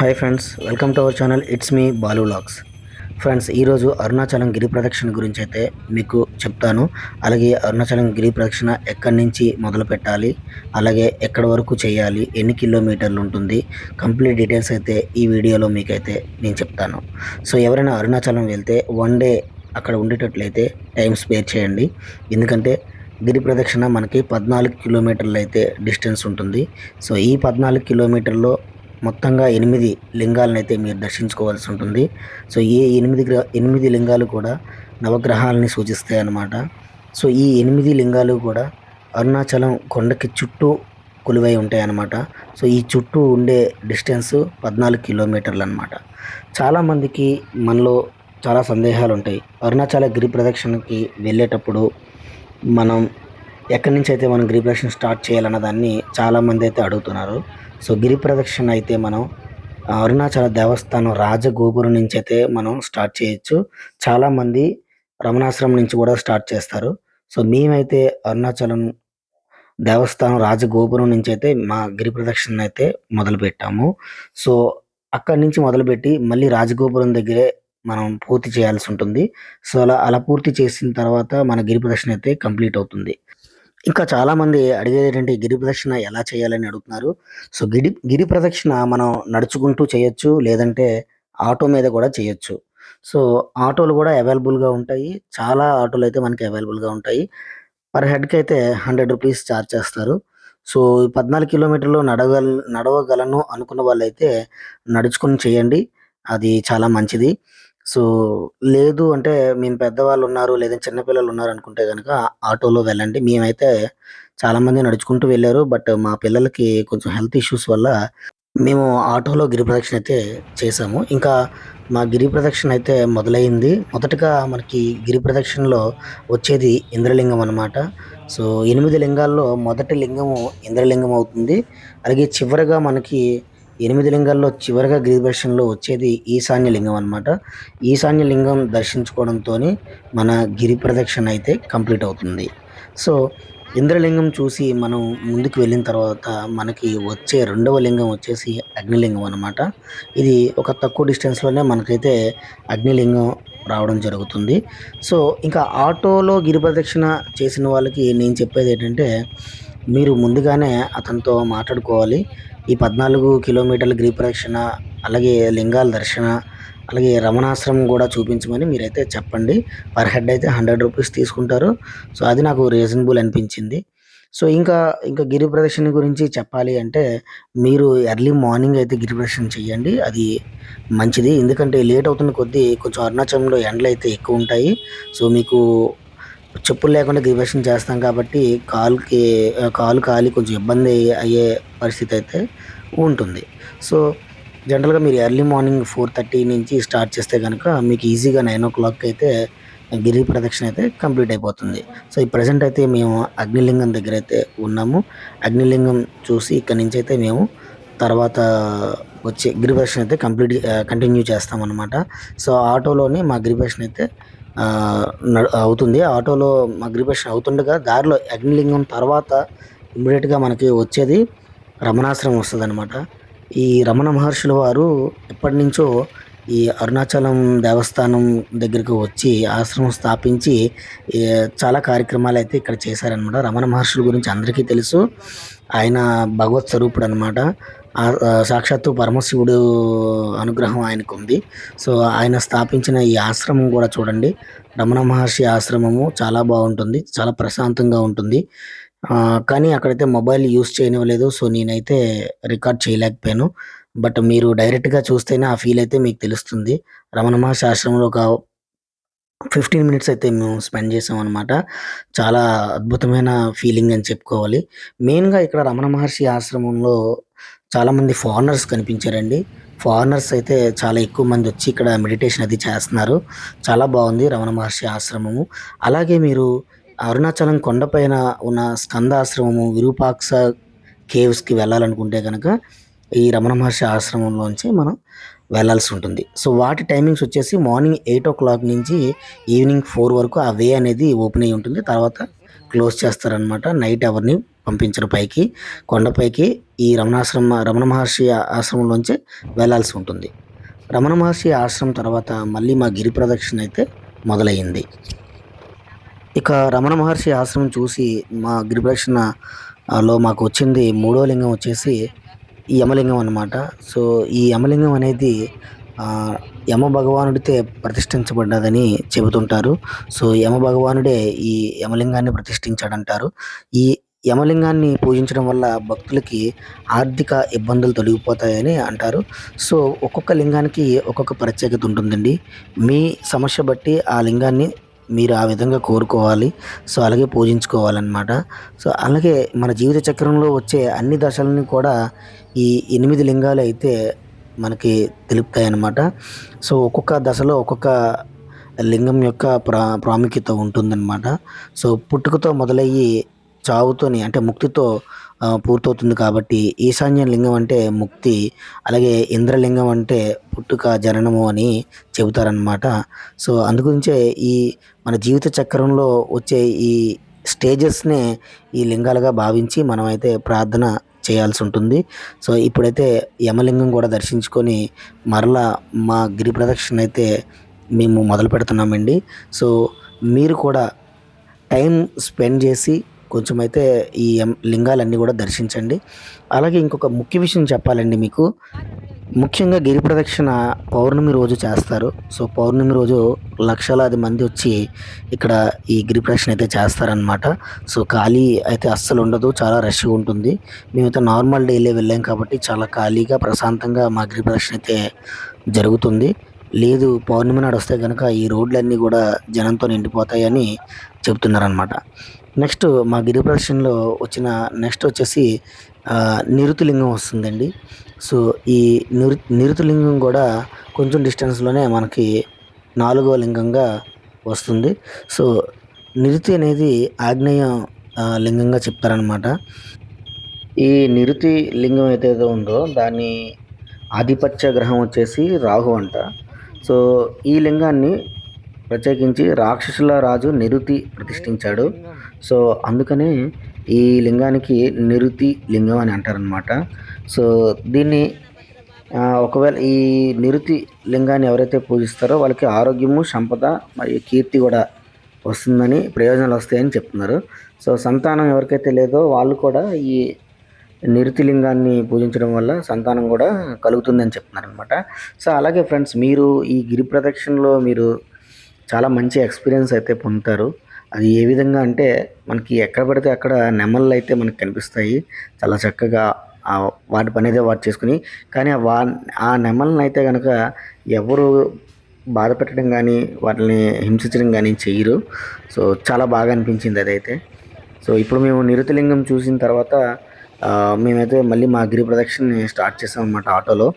Hi friends welcome to our channel. It's me Balu Laks. Friends ఈరోజు అరుణాచలం గిరి ప్రదక్షిణ గురించి అయితే మీకు చెప్తాను. అలాగే అరుణాచలం గిరి ప్రదక్షిణ ఎక్కడి నుంచి మొదలు పెట్టాలి అలాగే ఎక్కడి వరకు చేయాలి ఎన్ని కిలోమీటర్లు ఉంటుంది కంప్లీట్ డీటెయిల్స్ అయితే ఈ వీడియోలో మీకైతే నేను చెప్తాను. సో ఎవరైనా అరుణాచలం వెళ్తే వన్ డే అక్కడ ఉండేటట్లయితే టైం స్పేర్ చేయండి. ఎందుకంటే గిరి ప్రదక్షిణ మనకి పద్నాలుగు కిలోమీటర్లు అయితే డిస్టెన్స్ ఉంటుంది. సో ఈ పద్నాలుగు కిలోమీటర్లో మొత్తంగా ఎనిమిది లింగాలను అయితే మీరు దర్శించుకోవాల్సి ఉంటుంది. సో ఈ ఎనిమిది గ్ర ఎనిమిది లింగాలు కూడా నవగ్రహాలని సూచిస్తాయి అన్నమాట సో ఈ ఎనిమిది లింగాలు కూడా అరుణాచలం కొండకి చుట్టూ కొలువై ఉంటాయి అన్నమాట సో ఈ చుట్టూ ఉండే డిస్టెన్స్ పద్నాలుగు కిలోమీటర్లు అనమాట చాలామందికి మనలో చాలా సందేహాలు ఉంటాయి అరుణాచల గిరి ప్రదక్షిణకి వెళ్ళేటప్పుడు మనం ఎక్కడి నుంచి అయితే మనం గిరి ప్రదక్షిణ స్టార్ట్ చేయాలన్న దాన్ని చాలామంది అయితే అడుగుతున్నారు. సో గిరి ప్రదక్షిణ అయితే మనం అరుణాచల దేవస్థానం రాజగోపురం నుంచి అయితే మనం స్టార్ట్ చేయొచ్చు. చాలామంది రమణాశ్రమం నుంచి కూడా స్టార్ట్ చేస్తారు. సో మేమైతే అరుణాచలం దేవస్థానం రాజగోపురం నుంచి అయితే మా గిరి ప్రదక్షిణ అయితే మొదలుపెట్టాము. సో అక్కడి నుంచి మొదలుపెట్టి మళ్ళీ రాజగోపురం దగ్గరే మనం పూర్తి చేయాల్సి ఉంటుంది. సో అలా అలా పూర్తి చేసిన తర్వాత మన గిరి ప్రదక్షిణ అయితే కంప్లీట్ అవుతుంది. ఇంకా చాలామంది అడిగేది ఏంటంటే గిరి ప్రదక్షిణ ఎలా చేయాలని అడుగుతున్నారు? సో గిరి గిరి ప్రదక్షిణ మనం నడుచుకుంటూ చేయొచ్చు లేదంటే ఆటో మీద కూడా చేయొచ్చు. సో ఆటోలు కూడా అవైలబుల్గా ఉంటాయి. చాలా ఆటోలు అయితే మనకి అవైలబుల్గా ఉంటాయి. పర్ హెడ్కి అయితే హండ్రెడ్ రూపీస్ ఛార్జ్ చేస్తారు. సో ఈ పద్నాలుగు కిలోమీటర్లు నడవగల నడవగలను అనుకున్న వాళ్ళైతే నడుచుకొని చేయండి. అది చాలా మంచిది. సో లేదు అంటే మేము పెద్దవాళ్ళు ఉన్నారు లేదా చిన్నపిల్లలు ఉన్నారు అనుకుంటే కనుక ఆటోలో వెళ్ళండి. మేమైతే చాలామంది నడుచుకుంటూ వెళ్ళారు. బట్ మా పిల్లలకి కొంచెం హెల్త్ ఇష్యూస్ వల్ల మేము ఆటోలో గిరి ప్రదక్షిణ అయితే చేసాము ఇంకా మా గిరి ప్రదక్షిణ అయితే మొదలైంది. మొదటగా మనకి గిరి ప్రదక్షిణలో వచ్చేది ఇంద్రలింగం అనమాట సో ఎనిమిది లింగాల్లో మొదటి లింగము ఇంద్రలింగం అవుతుంది. అలాగే చివరగా మనకి ఎనిమిది లింగాల్లో చివరిగా గిరిదర్శనంలో వచ్చేది ఈశాన్య లింగం అనమాట ఈశాన్య లింగం దర్శించుకోవడంతో మన గిరి ప్రదక్షిణ అయితే కంప్లీట్ అవుతుంది. సో ఇంద్రలింగం చూసి మనం ముందుకు వెళ్ళిన తర్వాత మనకి వచ్చే రెండవ లింగం వచ్చేసి అగ్నిలింగం అనమాట ఇది ఒక తక్కువ డిస్టెన్స్లోనే మనకైతే అగ్నిలింగం రావడం జరుగుతుంది. సో ఇంకా ఆటోలో గిరి ప్రదక్షిణ చేసిన వాళ్ళకి నేను చెప్పేది ఏంటంటే మీరు ముందుగానే అతనితో మాట్లాడుకోవాలి. ఈ పద్నాలుగు కిలోమీటర్ల గిరి ప్రదక్షిణ అలాగే లింగాల దర్శన అలాగే రమణాశ్రమం కూడా చూపించమని మీరైతే చెప్పండి. పర్ హెడ్ అయితే హండ్రెడ్ రూపీస్ తీసుకుంటారు. సో అది నాకు రీజనబుల్ అనిపించింది. సో ఇంకా ఇంకా గిరి ప్రదక్షిణ గురించి చెప్పాలి అంటే మీరు ఎర్లీ మార్నింగ్ అయితే గిరి ప్రదక్షిణ చేయండి అది మంచిది. ఎందుకంటే లేట్ అవుతున్న కొద్దీ కొంచెం అరుణాచలంలో ఎండలు అయితే ఎక్కువ ఉంటాయి. సో మీకు చెప్పులు లేకుండా గిరి చేస్తాం కాబట్టి కాలుకి కాలు కాలి కొంచెం ఇబ్బంది అయ్యే పరిస్థితి అయితే ఉంటుంది. సో జనరల్గా మీరు ఎర్లీ మార్నింగ్ ఫోర్ థర్టీ నుంచి స్టార్ట్ చేస్తే కనుక మీకు ఈజీగా నైన్ ఓ క్లాక్ అయితే గిరి ప్రదక్షిణ అయితే కంప్లీట్ అయిపోతుంది. సో ఈ ప్రజెంట్ అయితే మేము అగ్నిలింగం దగ్గర అయితే ఉన్నాము. అగ్నిలింగం చూసి ఇక్కడ నుంచి అయితే మేము తర్వాత వచ్చే గిరి ప్రదక్షిణ అయితే కంప్లీట్ కంటిన్యూ చేస్తామన్నమాట. సో ఆటోలోనే మా గిరి ప్రదక్షిణ అయితే అవుతుంది. ఆటోలో అగ్రిపేషన్ అవుతుండగా దారిలో అగ్నిలింగం తర్వాత ఇమ్మీడియట్గా మనకి వచ్చేది రమణాశ్రమం వస్తుంది అనమాట ఈ రమణ మహర్షుల వారు ఎప్పటి నుంచో ఈ అరుణాచలం దేవస్థానం దగ్గరికి వచ్చి ఆశ్రమం స్థాపించి చాలా కార్యక్రమాలు అయితే ఇక్కడ చేశారనమాట రమణ మహర్షుల గురించి అందరికీ తెలుసు. ఆయన భగవత్ స్వరూపుడు అనమాట సాక్షాత్తు పరమశివుడు అనుగ్రహం ఆయనకు ఉంది సో ఆయన స్థాపించిన ఈ ఆశ్రమం కూడా చూడండి. రమణ మహర్షి ఆశ్రమము చాలా బాగుంటుంది చాలా ప్రశాంతంగా ఉంటుంది. కానీ అక్కడైతే మొబైల్ యూస్ చేయనివ్వలేదు. సో నేనైతే రికార్డ్ చేయలేకపోయాను. బట్ మీరు డైరెక్ట్గా చూస్తేనే ఆ ఫీల్ అయితే మీకు తెలుస్తుంది. రమణ మహర్షి ఆశ్రమంలో ఒక ఫిఫ్టీన్ మినిట్స్ అయితే మేము స్పెండ్ చేసాం అనమాట చాలా అద్భుతమైన ఫీలింగ్ అని చెప్పుకోవాలి. మెయిన్గా ఇక్కడ రమణ మహర్షి ఆశ్రమంలో చాలామంది ఫారినర్స్ కనిపించారండి. ఫారినర్స్ అయితే చాలా ఎక్కువ మంది వచ్చి ఇక్కడ మెడిటేషన్ అది చేస్తున్నారు. చాలా బాగుంది రమణ మహర్షి ఆశ్రమము. అలాగే మీరు అరుణాచలం కొండపైన ఉన్న స్కందాశ్రమము విరూపాక్ష కేవ్స్కి వెళ్ళాలనుకుంటే కనుక ఈ రమణ మహర్షి ఆశ్రమంలోంచి మనం వెళ్ళాల్సి ఉంటుంది. సో వాటి టైమింగ్స్ వచ్చేసి మార్నింగ్ ఎయిట్ ఓ క్లాక్ నుంచి ఈవినింగ్ ఫోర్ వరకు ఆ వే అనేది ఓపెన్ అయి ఉంటుంది. తర్వాత క్లోజ్ చేస్తారనమాట నైట్ ఎవరిని పంపించరు పైకి కొండపైకి ఈ రమణాశ్రమ రమణ మహర్షి ఆశ్రమంలోంచి వెళ్ళాల్సి ఉంటుంది. రమణ మహర్షి ఆశ్రమం తర్వాత మళ్ళీ మా గిరి ప్రదక్షిణ అయితే మొదలయ్యింది. ఇక రమణ మహర్షి ఆశ్రమం చూసి మా గిరి ప్రదక్షిణ లో మాకు వచ్చింది మూడో లింగం వచ్చేసి ఈ యమలింగం అన్నమాట. సో ఈ యమలింగం అనేది యమ భగవానుడితే ప్రతిష్ఠించబడ్డదని చెబుతుంటారు. సో యమ భగవానుడే ఈ యమలింగాన్ని ప్రతిష్ఠించాడంటారు. ఈ యమలింగాన్ని పూజించడం వల్ల భక్తులకి ఆర్థిక ఇబ్బందులు తొలగిపోతాయని అంటారు. సో ఒక్కొక్క లింగానికి ఒక్కొక్క ప్రత్యేకత ఉంటుందండి. మీ సమస్య బట్టి ఆ లింగాన్ని మీరు ఆ విధంగా కోరుకోవాలి. సో అలాగే పూజించుకోవాలన్నమాట. సో అలాగే మన జీవిత చక్రంలో వచ్చే అన్ని దశలని కూడా ఈ ఎనిమిది లింగాలు అయితే మనకి తెలుపుతాయి అన్నమాట సో ఒక్కొక్క దశలో ఒక్కొక్క లింగం యొక్క ప్రా ప్రాముఖ్యత ఉంటుందన్నమాట. సో పుట్టుకతో మొదలయ్యి చావుతోని అంటే ముక్తితో పూర్తవుతుంది కాబట్టి ఈశాన్య లింగం అంటే ముక్తి అలాగే ఇంద్రలింగం అంటే పుట్టుక జననము అని చెబుతారనమాట సో అందుగురించే ఈ మన జీవిత చక్రంలో వచ్చే ఈ స్టేజెస్నే ఈ లింగాలుగా భావించి మనమైతే ప్రార్థన చేయాల్సి ఉంటుంది సో ఇప్పుడైతే యమలింగం కూడా దర్శించుకొని మరలా మా గిరి ప్రదక్షిణ అయితే మేము మొదలు పెడుతున్నామండి సో మీరు కూడా టైం స్పెండ్ చేసి కొంచెం అయితే ఈ ఎం- లింగాలన్నీ కూడా దర్శించండి. అలాగే ఇంకొక ముఖ్య విషయం చెప్పాలండి మీకు. ముఖ్యంగా గిరి ప్రదక్షిణ పౌర్ణమి రోజు చేస్తారు. సో పౌర్ణమి రోజు లక్షలాది మంది వచ్చి ఇక్కడ ఈ గిరి ప్రదక్షిణ అయితే చేస్తారనమాట సో ఖాళీ అయితే అస్సలు ఉండదు. చాలా రష్గా ఉంటుంది. మేమైతే నార్మల్ డేలే వెళ్ళాం కాబట్టి చాలా ఖాళీగా ప్రశాంతంగా మా గిరి ప్రదక్షిణ అయితే జరుగుతుంది. లేదు పౌర్ణమి నాడు వస్తే కనుక ఈ రోడ్లన్నీ కూడా జనంతో నిండిపోతాయని చెప్తున్నారనమాట నెక్స్ట్ మా గిరి ప్రదర్శనలో వచ్చిన నెక్స్ట్ వచ్చేసి ఆ, నిరుతులింగం వస్తుందండి. సో ఈ నిరు నిరుతులింగం కూడా కొంచెం డిస్టెన్స్లోనే మనకి నాలుగవ లింగంగా వస్తుంది. సో నిరుతి అనేది ఆగ్నేయ లింగంగా చెప్తారనమాట ఈ నిరుతి లింగం ఏదైతే ఉందో దాని ఆధిపత్య గ్రహం వచ్చేసి రాహు అంట. సో ఈ లింగాన్ని ప్రత్యేకించి రాక్షసుల రాజు నిరుతి ప్రతిష్ఠించాడు. సో అందుకనే ఈ లింగానికి నిరుతి లింగం అని అంటారనమాట సో దీన్ని ఒకవేళ ఈ నిరుతి లింగాన్ని ఎవరైతే పూజిస్తారో వాళ్ళకి ఆరోగ్యము సంపద మరియు కీర్తి కూడా వస్తుందని ప్రయోజనాలు వస్తాయని చెప్తున్నారు. సో సంతానం ఎవరికైతే లేదో వాళ్ళు కూడా ఈ నిరుతి లింగాన్ని పూజించడం వల్ల సంతానం కూడా కలుగుతుందని చెప్తున్నారు అనమాట సో అలాగే ఫ్రెండ్స్ మీరు ఈ గిరి ప్రదక్షిణలో మీరు చాలా మంచి ఎక్స్పీరియన్స్ అయితే పొందుతారు. అది ఏ విధంగా అంటే మనకి ఎక్కడ పడితే అక్కడ నెమళ్ళు అయితే మనకు కనిపిస్తాయి. చాలా చక్కగా వాటి పని అయితే వాటి చేసుకుని కానీ వా ఆ నెమళ్ళని అయితే కనుక ఎవరు బాధ పెట్టడం కానీ వాటిని హింసించడం కానీ చెయ్యరు సో చాలా బాగా అనిపించింది అదైతే. సో ఇప్పుడు మేము నిరుతలింగం చూసిన తర్వాత మేమైతే మళ్ళీ మా గిరి ప్రదక్షిణని స్టార్ట్ చేసాం అన్నమాట ఆటోలో.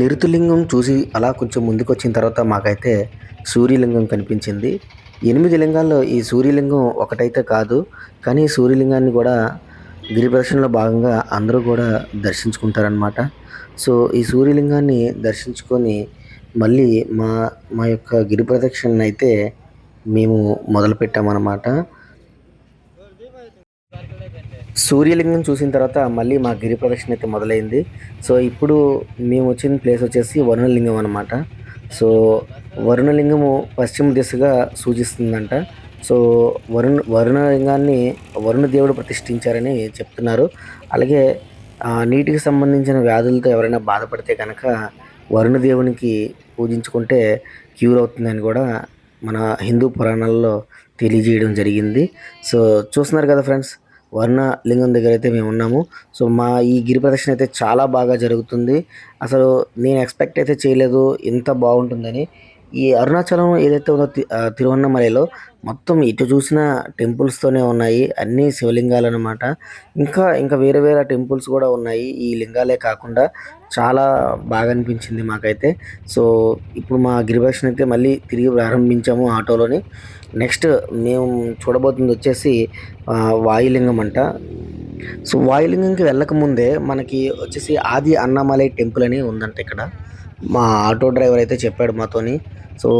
నిరుతులింగం చూసి అలా కొంచెం ముందుకు వచ్చిన తర్వాత మాకైతే సూర్యలింగం కనిపించింది. ఎనిమిది లింగాల్లో ఈ సూర్యలింగం ఒకటైతే కాదు కానీ సూర్యలింగాన్ని కూడా గిరి ప్రదర్శనలో భాగంగా అందరూ కూడా దర్శించుకుంటారనమాట సో ఈ సూర్యలింగాన్ని దర్శించుకొని మళ్ళీ మా మా యొక్క గిరి ప్రదక్షిణ అయితే మేము మొదలుపెట్టామన్నమాట. సూర్యలింగం చూసిన తర్వాత మళ్ళీ మా గిరి ప్రదక్షిణ అయితే మొదలైంది. సో ఇప్పుడు మేము వచ్చిన ప్లేస్ వచ్చేసి వరుణలింగం అనమాట సో వరుణలింగము పశ్చిమ దిశగా సూచిస్తుందంట. సో వరుణ వరుణలింగాన్ని వరుణ దేవుడు ప్రతిష్ఠించారని చెప్తున్నారు. అలాగే నీటికి సంబంధించిన వ్యాధులతో ఎవరైనా బాధపడితే కనుక వరుణ దేవునికి పూజించుకుంటే క్యూర్ అవుతుందని కూడా మన హిందూ పురాణాల్లో తెలియజేయడం జరిగింది. సో చూస్తున్నారు కదా ఫ్రెండ్స్ వర్ణ లింగం దగ్గర అయితే మేము ఉన్నాము. సో మా ఈ గిరి ప్రదక్షిణ అయితే చాలా బాగా జరుగుతుంది. అసలు నేను ఎక్స్పెక్ట్ అయితే చేయలేదు ఇంత బాగుంటుందని. ఈ అరుణాచలం ఏదైతే ఉందో తిరువన్నమలలో మొత్తం ఇటు చూసిన టెంపుల్స్తోనే ఉన్నాయి. అన్నీ శివలింగాలు అనమాట ఇంకా ఇంకా వేరే వేరే టెంపుల్స్ కూడా ఉన్నాయి. ఈ లింగాలే కాకుండా చాలా బాగా అనిపించింది మాకైతే. సో ఇప్పుడు మా గిరిభక్షణ అయితే మళ్ళీ తిరిగి ప్రారంభించాము ఆటోలోని. నెక్స్ట్ మేము చూడబోతుంది వచ్చేసి వాయులింగం అంట. సో వాయులింగంకి వెళ్ళకముందే మనకి వచ్చేసి ఆది అన్నమలై టెంపుల్ అని ఉందంట ఇక్కడ. మా ఆటో డ్రైవర్ అయితే చెప్పాడు మాతోని. సో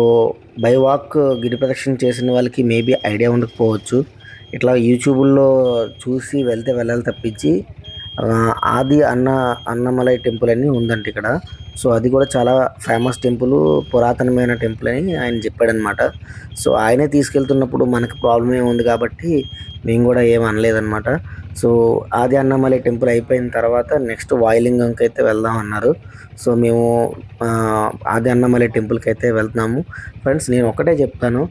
బై వాక్ గిరి ప్రదక్షిణ చేసిన వాళ్ళకి మేబీ ఐడియా ఉండకపోవచ్చు. ఇట్లా యూట్యూబ్లో చూసి వెళ్తే వెళ్ళాలి తప్పించి ఆది అన్న అన్నమలై టెంపుల్ అని ఉందంట ఇక్కడ. సో అది కూడా చాలా ఫేమస్ టెంపుల్ పురాతనమైన టెంపుల్ అని ఆయన చెప్పాడనమాట. సో ఆయనే తీసుకెళ్తున్నప్పుడు మనకు ప్రాబ్లం ఏముంది కాబట్టి మేము కూడా ఏం అనలేదన్నమాట సో ఆది అన్నమలై టెంపుల్ అయిపోయిన తర్వాత నెక్స్ట్ వాయులింగంకి అయితే వెళ్దాం అన్నారు. సో మేము ఆది అన్నమలై టెంపుల్కి అయితే వెళ్తున్నాము. ఫ్రెండ్స్ నేను ఒకటే చెప్తాను.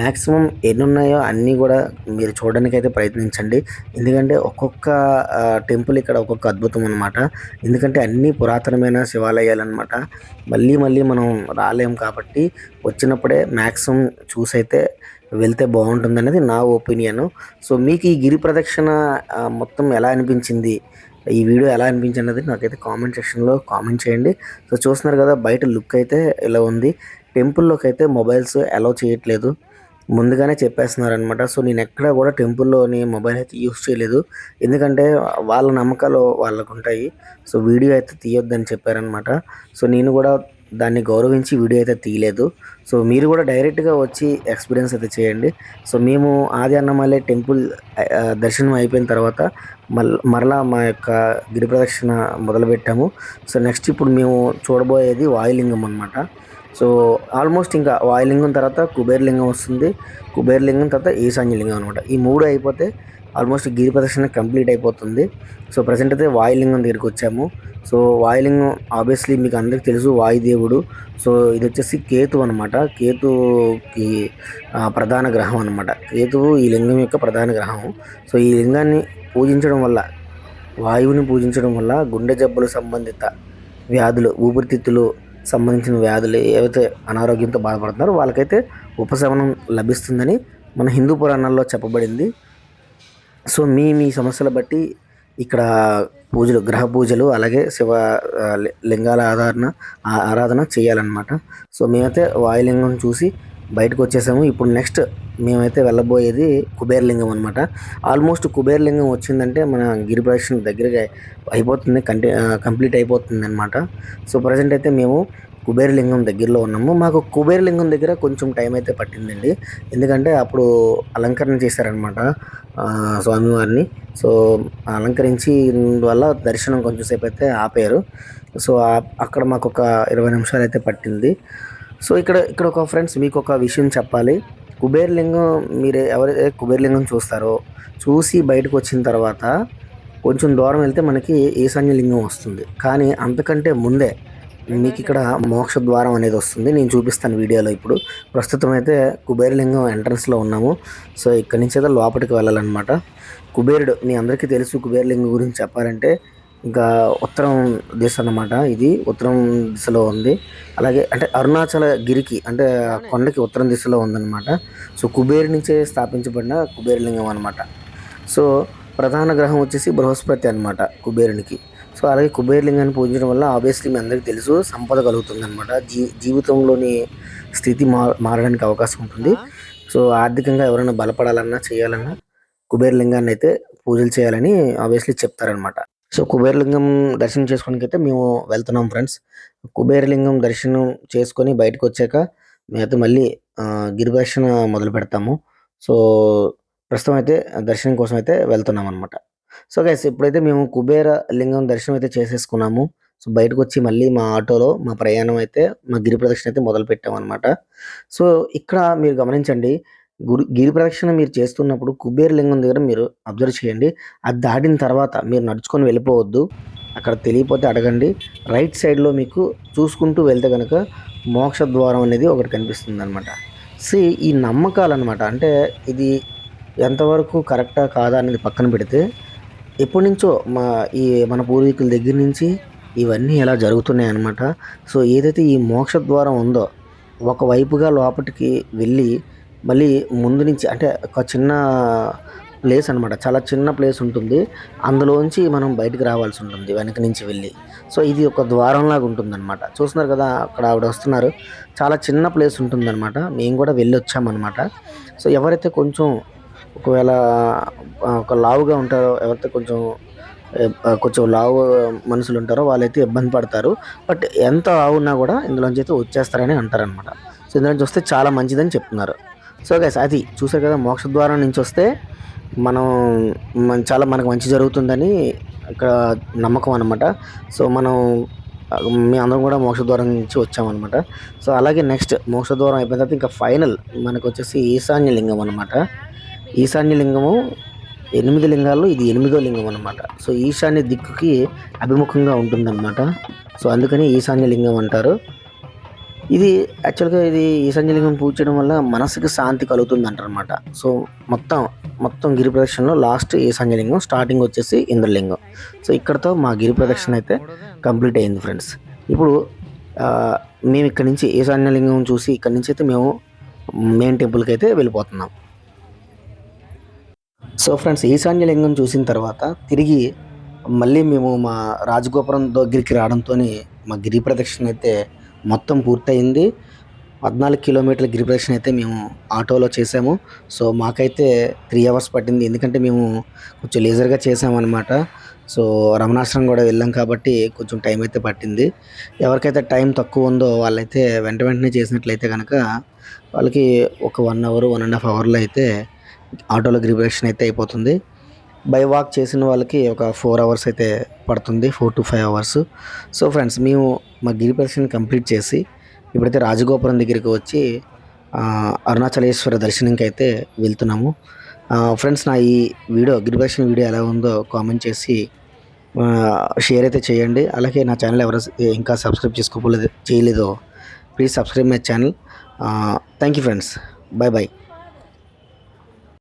మ్యాక్సిమం ఎన్ని ఉన్నాయో అన్నీ కూడా మీరు చూడడానికి అయితే ప్రయత్నించండి. ఎందుకంటే ఒక్కొక్క టెంపుల్ ఇక్కడ ఒక్కొక్క అద్భుతం అనమాట ఎందుకంటే అన్నీ పురాతనమైన శివాలయాలు అనమాట మళ్ళీ మళ్ళీ మనం రాలేం కాబట్టి వచ్చినప్పుడే మ్యాక్సిమం చూసైతే వెళ్తే బాగుంటుంది అనేది నా ఒపీనియన్. సో మీకు ఈ గిరి ప్రదక్షిణ మొత్తం ఎలా అనిపించింది? ఈ వీడియో ఎలా అనిపించింది అనేది నాకైతే కామెంట్ సెక్షన్లో కామెంట్ చేయండి. సో చూస్తున్నారు కదా బయట లుక్ అయితే ఇలా ఉంది. టెంపుల్లోకి అయితే మొబైల్స్ అలౌ చేయట్లేదు. ముందుగానే చెప్పేస్తున్నారు అనమాట సో నేను ఎక్కడ కూడా టెంపుల్లోని మొబైల్ అయితే యూస్ చేయలేదు. ఎందుకంటే వాళ్ళ నమ్మకాలు వాళ్ళకు ఉంటాయి సో వీడియో అయితే తీయొద్దని చెప్పారనమాట సో నేను కూడా దాన్ని గౌరవించి వీడియో అయితే తీయలేదు. సో మీరు కూడా డైరెక్ట్గా వచ్చి ఎక్స్పీరియన్స్ అయితే చేయండి. సో మేము ఆది అన్నమలై టెంపుల్ దర్శనం అయిపోయిన తర్వాత మల్ మరలా మా యొక్క గిరి ప్రదక్షిణ మొదలుపెట్టాము. సో నెక్స్ట్ ఇప్పుడు మేము చూడబోయేది వాయులింగం అనమాట సో ఆల్మోస్ట్ ఇంకా వాయులింగం తర్వాత కుబేరలింగం వస్తుంది. కుబేరలింగం తర్వాత ఈశాన్యలింగం అనమాట. ఈ మూడు అయిపోతే ఆల్మోస్ట్ గిరి ప్రదక్షిణ కంప్లీట్ అయిపోతుంది. సో ప్రజెంట్ అయితే వాయులింగం దగ్గరికి వచ్చాము. సో వాయులింగం ఆబ్వియస్లీ మీకు అందరికీ తెలుసు వాయుదేవుడు. సో ఇది వచ్చేసి కేతు అనమాట. కేతుకి ప్రధాన గ్రహం అనమాట. కేతువు ఈ లింగం యొక్క ప్రధాన గ్రహం. సో ఈ లింగాన్ని పూజించడం వల్ల వాయువుని పూజించడం వల్ల గుండె జబ్బులు సంబంధిత వ్యాధులు ఊపిరితిత్తులు సంబంధించిన వ్యాధులు ఏవైతే అనారోగ్యంతో బాధపడుతున్నారో వాళ్ళకైతే ఉపశమనం లభిస్తుందని మన హిందూ పురాణాల్లో చెప్పబడింది. సో మీ మీ సమస్యల బట్టి ఇక్కడ పూజలు గ్రహ పూజలు అలాగే శివ లి- లింగాల ఆధారణ ఆరాధన చేయాలన్నమాట. సో మేమైతే వాయులింగం చూసి బయటకు వచ్చేసాము ఇప్పుడు నెక్స్ట్ మేమైతే వెళ్ళబోయేది కుబేరలింగం అనమాట ఆల్మోస్ట్ కుబేరలింగం వచ్చిందంటే మన గిరి ప్రదక్షిణ దగ్గరగా అయిపోతుంది కంటి కంప్లీట్ అయిపోతుంది అనమాట సో ప్రజెంట్ అయితే మేము కుబేరలింగం దగ్గరలో ఉన్నాము. మాకు కుబేరలింగం దగ్గర కొంచెం టైం అయితే పట్టిందండి. ఎందుకంటే అప్పుడు అలంకరణ చేశారనమాట స్వామివారిని. సో అలంకరించి వల్ల దర్శనం కొంచెం సేపు అయితే ఆపారు. సో అక్కడ మాకు ఒక ఇరవై నిమిషాలు అయితే పట్టింది. సో ఇక్కడ ఇక్కడ ఒక ఫ్రెండ్స్ మీకు ఒక విషయం చెప్పాలి. కుబేరలింగం మీరు ఎవరైతే కుబేరలింగం చూస్తారో చూసి బయటకు వచ్చిన తర్వాత కొంచెం దూరం వెళ్తే మనకి ఈశాన్యలింగం వస్తుంది. కానీ అంతకంటే ముందే మీకు ఇక్కడ మోక్ష ద్వారం అనేది వస్తుంది. నేను చూపిస్తాను వీడియోలో ఇప్పుడు. ప్రస్తుతం అయితే కుబేరలింగం ఎంట్రన్స్లో ఉన్నాము. సో ఇక్కడి నుంచి అయితే లోపలికి వెళ్ళాలన్నమాట. కుబేరుడు మీ అందరికీ తెలుసు కుబేరలింగం గురించి చెప్పాలంటే ఇంకా ఉత్తరం దిశ అన్నమాట. ఇది ఉత్తరం దిశలో ఉంది. అలాగే అంటే అరుణాచల గిరికి అంటే ఆ కొండకి ఉత్తరం దిశలో ఉందన్నమాట. సో కుబేరు నుంచే స్థాపించబడిన కుబేరలింగం అనమాట సో ప్రధాన గ్రహం వచ్చేసి బృహస్పతి అన్నమాట కుబేరునికి. సో అలాగే కుబేరలింగాన్ని పూజించడం వల్ల ఆబ్వియస్లీ మీ అందరికీ తెలుసు సంపద కలుగుతుంది అనమాట జీ జీవితంలోని స్థితి మా మారడానికి అవకాశం ఉంటుంది. సో ఆర్థికంగా ఎవరైనా బలపడాలన్నా చేయాలన్నా కుబేరలింగాన్ని అయితే పూజలు చేయాలని ఆబ్వియస్లీ చెప్తారనమాట సో కుబేరలింగం దర్శనం చేసుకోవడానికి అయితే మేము వెళ్తున్నాం ఫ్రెండ్స్. కుబేరలింగం దర్శనం చేసుకొని బయటకు వచ్చాక మేమైతే మళ్ళీ గిరిదర్శన మొదలు పెడతాము. సో ప్రస్తుతం అయితే దర్శనం కోసం అయితే వెళ్తున్నాం అనమాట సో గైస్ ఇప్పుడైతే మేము కుబేర లింగం దర్శనం అయితే చేసేసుకున్నాము. సో బయటకు వచ్చి మళ్ళీ మా ఆటోలో మా ప్రయాణం అయితే మా గిరి ప్రదక్షిణ అయితే మొదలు పెట్టామన్నమాట సో ఇక్కడ మీరు గమనించండి గురి గిరి ప్రదక్షిణ మీరు చేస్తున్నప్పుడు కుబేర లింగం దగ్గర మీరు అబ్జర్వ్ చేయండి. అది దాటిన తర్వాత మీరు నడుచుకొని వెళ్ళిపోవద్దు. అక్కడ తెలియపోతే అడగండి. రైట్ సైడ్లో మీకు చూసుకుంటూ వెళ్తే కనుక మోక్ష ద్వారం అనేది ఒకటి కనిపిస్తుంది అనమాట సి ఈ నమ్మకాలు అనమాట అంటే ఇది ఎంతవరకు కరెక్టా కాదా అనేది పక్కన పెడితే ఎప్పటి నుంచో మా ఈ మన పూర్వీకుల దగ్గర నుంచి ఇవన్నీ ఎలా జరుగుతున్నాయి అన్నమాట సో ఏదైతే ఈ మోక్ష ద్వారం ఉందో ఒకవైపుగా లోపలికి వెళ్ళి మళ్ళీ ముందు నుంచి అంటే ఒక చిన్న ప్లేస్ అనమాట చాలా చిన్న ప్లేస్ ఉంటుంది. అందులోంచి మనం బయటికి రావాల్సి ఉంటుంది వెనక నుంచి వెళ్ళి. సో ఇది ఒక ద్వారంలాగా ఉంటుంది అనమాట చూస్తున్నారు కదా అక్కడ ఆవిడ వస్తున్నారు. చాలా చిన్న ప్లేస్ ఉంటుందన్నమాట. మేము కూడా వెళ్ళి వచ్చామన్నమాట. సో ఎవరైతే కొంచెం ఒకవేళ ఒక లావుగా ఉంటారో ఎవరైతే కొంచెం కొంచెం లావు మనుషులు ఉంటారో వాళ్ళైతే ఇబ్బంది పడతారు. బట్ ఎంత లావు ఉన్నా కూడా ఇందులోంచి అయితే వచ్చేస్తారని అంటారనమాట సో ఇందులోంచి వస్తే చాలా మంచిదని చెప్తున్నారు. సో గైస్ అది చూసారు కదా మోక్ష ద్వారం నుంచి వస్తే మనం మన చాలా మనకు మంచి జరుగుతుందని ఇక్కడ నమ్మకం అనమాట సో మనం మీ అందరం కూడా మోక్ష ద్వారం నుంచి వచ్చామన్నమాట. సో అలాగే నెక్స్ట్ మోక్ష ద్వారం అయిపోయిన తర్వాత ఇంకా ఫైనల్ మనకు వచ్చేసి ఈశాన్య లింగం అనమాట ఈశాన్య లింగము ఎనిమిది లింగాల్లో ఇది ఎనిమిదో లింగం అనమాట సో ఈశాన్య దిక్కుకి అభిముఖంగా ఉంటుందన్నమాట. సో అందుకని ఈశాన్య లింగం అంటారు. ఇది యాక్చువల్గా ఇది ఈశాన్యలింగం పూజ చేయడం వల్ల మనసుకి శాంతి కలుగుతుంది అంటారనమాట సో మొత్తం మొత్తం గిరి ప్రదక్షిణలో లాస్ట్ ఈశాన్యలింగం స్టార్టింగ్ వచ్చేసి ఇంద్రలింగం. సో ఇక్కడతో మా గిరి ప్రదక్షిణ అయితే కంప్లీట్ అయింది ఫ్రెండ్స్ ఇప్పుడు మేము ఇక్కడ నుంచి ఈశాన్యలింగం చూసి ఇక్కడ నుంచి అయితే మేము మెయిన్ టెంపుల్కి అయితే వెళ్ళిపోతున్నాం. సో ఫ్రెండ్స్ ఈశాన్యలింగం చూసిన తర్వాత తిరిగి మళ్ళీ మేము మా రాజగోపురం దగ్గరికి రావడంతో మా గిరి ప్రదక్షిణ అయితే మొత్తం పూర్తయింది. పద్నాలుగు కిలోమీటర్ల గిరి ప్రదక్షిణ అయితే మేము ఆటోలో చేసాము. సో మాకైతే త్రీ అవర్స్ పట్టింది. ఎందుకంటే మేము కొంచెం లేజర్గా చేసామన్నమాట. సో రమణాశ్రమం కూడా వెళ్ళాం కాబట్టి కొంచెం టైం అయితే పట్టింది. ఎవరికైతే టైం తక్కువ ఉందో వాళ్ళైతే వెంట వెంటనే చేసినట్లయితే కనుక వాళ్ళకి ఒక one hour one and half అవర్లో అయితే ఆటోలో గిరి ప్రదక్షిణ అయితే అయిపోతుంది. బై వాక్ చేసిన వాళ్ళకి ఒక ఫోర్ అవర్స్ అయితే పడుతుంది four to five hours. So friends మేము మా గిరి ప్రదక్షిణ కంప్లీట్ చేసి ఇప్పుడైతే రాజగోపురం దగ్గరికి వచ్చి అరుణాచలేశ్వర దర్శనంకి అయితే వెళ్తున్నాము. ఫ్రెండ్స్ నా ఈ వీడియో గిరి వీడియో ఎలా ఉందో కామెంట్ చేసి షేర్ అయితే చేయండి. అలాగే నా ఛానల్ ఎవరు ఇంకా సబ్స్క్రైబ్ చేసుకోలేదు చేయలేదో please subscribe my channel. Thank you friends. Bye bye